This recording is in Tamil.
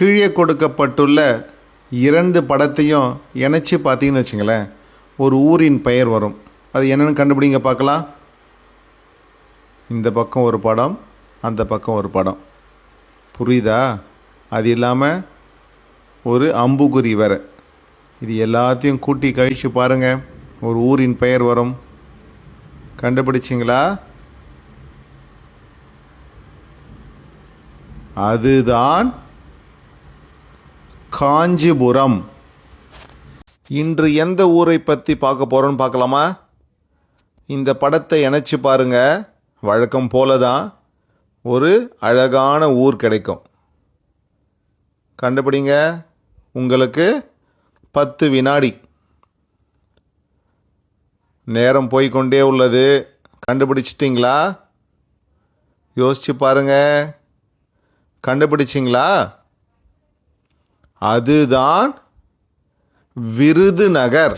கீழே கொடுக்கப்பட்டுள்ள இரண்டு படத்தையும் இணைச்சி பார்த்தீங்கன்னு வச்சுங்களேன் ஒரு ஊரின் பெயர் வரும். அது என்னென்னு கண்டுபிடிங்க பார்க்கலாம். இந்த பக்கம் ஒரு படம் அந்த பக்கம் ஒரு படம். புரியுதா? அது இல்லாமல் ஒரு அம்புகுறி வேறு. இது எல்லாத்தையும் கூட்டி கழிச்சு பாருங்கள் ஒரு ஊரின் பெயர் வரும். கண்டுபிடிச்சிங்களா? அதுதான் காஞ்சிபுரம். இன்று எந்த ஊரை பற்றி பார்க்க போகிறோன்னு பார்க்கலாமா? இந்த படத்தை இணைச்சி பாருங்க. வழக்கம் போல தான் ஒரு அழகான ஊர் கிடைக்கும். கண்டுபிடிங்க. உங்களுக்கு பத்து வினாடி. நேரம் போய்க்கொண்டே உள்ளது. கண்டுபிடிச்சிட்டிங்களா? யோசிச்சு பாருங்க. கண்டுபிடிச்சிங்களா? அதுதான் விருதுநகர்.